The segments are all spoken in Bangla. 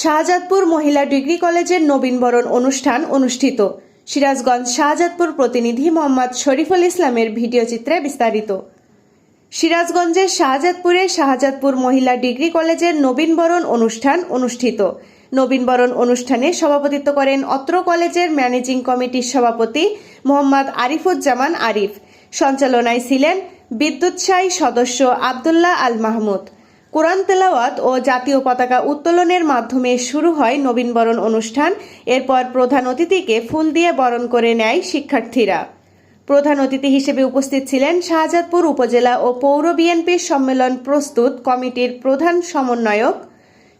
শাহজাদপুর মহিলা ডিগ্রি কলেজের নবীনবরণ অনুষ্ঠান অনুষ্ঠিত। সিরাজগঞ্জ শাহজাদপুর প্রতিনিধি মোহাম্মদ শরীফুল ইসলামের ভিডিও চিত্রে বিস্তারিত। সিরাজগঞ্জের শাহজাদপুরে শাহজাদপুর মহিলা ডিগ্রি কলেজের নবীনবরণ অনুষ্ঠান অনুষ্ঠিত। নবীনবরণ অনুষ্ঠানে সভাপতিত্ব করেন অত্র কলেজের ম্যানেজিং কমিটির সভাপতি মোহাম্মদ আরিফুজ্জামান আরিফ। সঞ্চালনায় ছিলেন বিদ্যুৎসাহী সদস্য আবদুল্লাহ আল মাহমুদ। কোরআন তেলাওয়াত ও জাতীয় পতাকা উত্তোলনের মাধ্যমে শুরু হয় নবীনবরণ অনুষ্ঠান। এরপর প্রধান অতিথিকে ফুল দিয়ে বরণ করে নেয় শিক্ষার্থীরা। প্রধান অতিথি হিসেবে উপস্থিত ছিলেন শাহজাদপুর উপজেলা ও পৌর বিএনপির সম্মেলন প্রস্তুত কমিটির প্রধান সমন্বয়ক।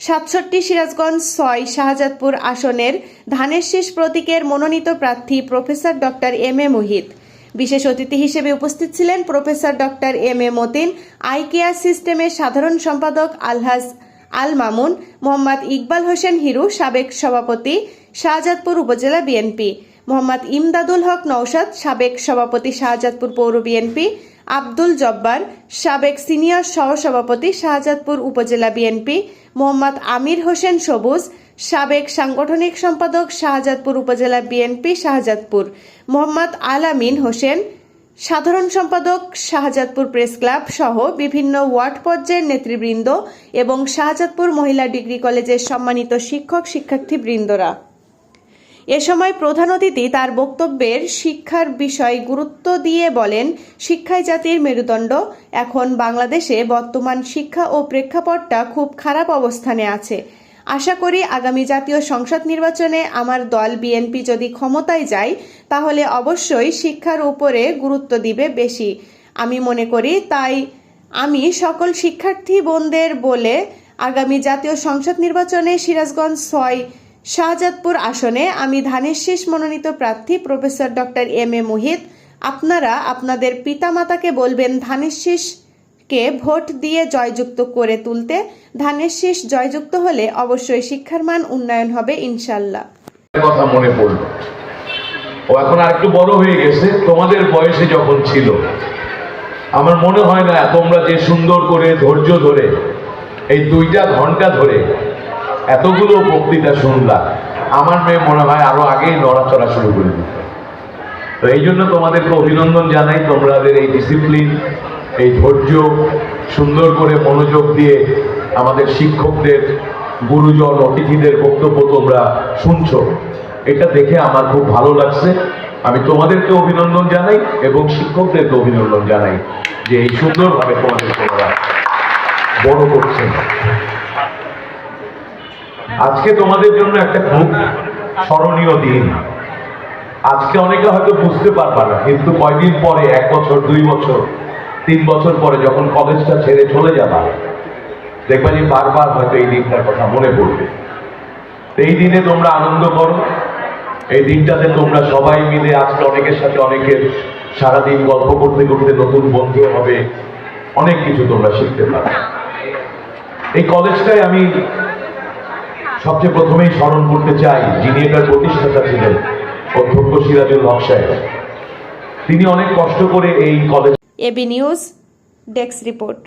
সাতষট্টি সিরাজগঞ্জ ছয় শাহজাদপুর আসনের ধানের শীষ প্রতীকের মনোনীত প্রার্থী professor doctor M A Mohit. বিশেষ অতিথি হিসেবে উপস্থিত ছিলেন professor doctor M A Matin iCare সিস্টেমের সাধারণ সম্পাদক আলহাজ আল মামুন, মোহাম্মদ ইকবাল হোসেন হিরু, সাবেক সভাপতি, শাহজাদপুর উপজেলা বিএনপি। মোহাম্মদ ইমদাদুল হক নওশাদ, সাবেক সভাপতি শাহজাদপুর পৌর বিএনপি আব্দুল জব্বার, সাবেক সিনিয়র সহসভাপতি শাহজাদপুর উপজেলা বিএনপি মোহাম্মদ আমির হোসেন সবুজ, সাবেক সাংগঠনিক সম্পাদক শাহজাদপুর উপজেলা বিএনপি শাহজাদপুর, মোহাম্মদ আলামিন হোসেন, সাধারণ সম্পাদক শাহজাদপুর প্রেস ক্লাব সহ বিভিন্ন ওয়ার্ড পর্যায়ের নেতৃবৃন্দ এবং শাহজাদপুর মহিলা ডিগ্রি কলেজের সম্মানিত শিক্ষক শিক্ষার্থীবৃন্দরা এ সময় প্রধান অতিথি তার বক্তব্যের শিক্ষার বিষয় গুরুত্ব দিয়ে বলেন শিক্ষাই জাতির মেরুদণ্ড। এখন বাংলাদেশে বর্তমান শিক্ষা ও প্রেক্ষাপটটা খুব খারাপ অবস্থানে আছে। আশা করি আগামী জাতীয় সংসদ নির্বাচনে আমার দল বিএনপি যদি ক্ষমতায় যায়, তাহলে অবশ্যই শিক্ষার উপরে গুরুত্ব দিবে বেশি। আমি মনে করি তাই আমি সকল শিক্ষার্থী বোনদের বলে আগামী জাতীয় সংসদ নির্বাচনে সিরাজগঞ্জ ছয় শাহজাদপুর আসনে আমি ধানের শেষ মনোনীত প্রার্থী professor doctor M A Mohit. আপনারা আপনাদের পিতামাতাকে বলবেন ধানের শীষকে ভোট দিয়ে জয়যুক্ত করে তুলতে। ধানের শেষ জয়যুক্ত হলে অবশ্যই শিক্ষার মান উন্নয়ন হবে ইনশাল্লাহ কথা মনে পড়ল। ও এখন আর একটু বড় হয়ে গেছে, তোমাদের বয়সে যখন ছিল, আমার মনে হয় না তোমরা যে সুন্দর করে, ধৈর্য ধরে, এই দুইটা ঘণ্টা ধরে এতগুলো বক্তৃতা শুনলাম। আমার মেয়ে মনে হয় আরও আগেই নড়াচড়া শুরু করে দিত তো এই জন্য তোমাদেরকে অভিনন্দন জানাই, তোমাদের এই ডিসিপ্লিন এই ধৈর্য, সুন্দর করে মনোযোগ দিয়ে আমাদের শিক্ষকদের, গুরুজন, অতিথিদের বক্তব্য তোমরা শুনছো। এটা দেখে আমার খুব ভালো লাগছে। আমি তোমাদেরকে অভিনন্দন জানাই এবং শিক্ষকদেরকে অভিনন্দন জানাই যে এই সুন্দরভাবে তোমাদের তোমরা বড় করছেন আজকে তোমাদের জন্য একটা খুব স্মরণীয় দিন। আজকে অনেকে হয়তো বুঝতে পারবা না, কিন্তু কয়দিন পরে, এক বছর, দুই বছর, তিন বছর পরে যখন কলেজটা ছেড়ে চলে যাবা, দেখবা যে বারবার হয়তো এই দিনটার কথা মনে পড়বে। এই দিনে তোমরা আনন্দ করো। এই দিনটাতে তোমরা সবাই মিলে, আজকে অনেকের সাথে অনেকের সারাদিন গল্প করতে করতে নতুন বন্ধু হবে, অনেক কিছু তোমরা শিখতে পারো। এই কলেজটায় আমি সবচেয়ে প্রথমেই স্মরণ করতে চাই যিনি এটার প্রতিষ্ঠাতা ছিলেন, অধ্যক্ষ সিরাজুল হক সাহেব। তিনি অনেক কষ্ট করে এই college AB news, desk report.